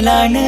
மேலான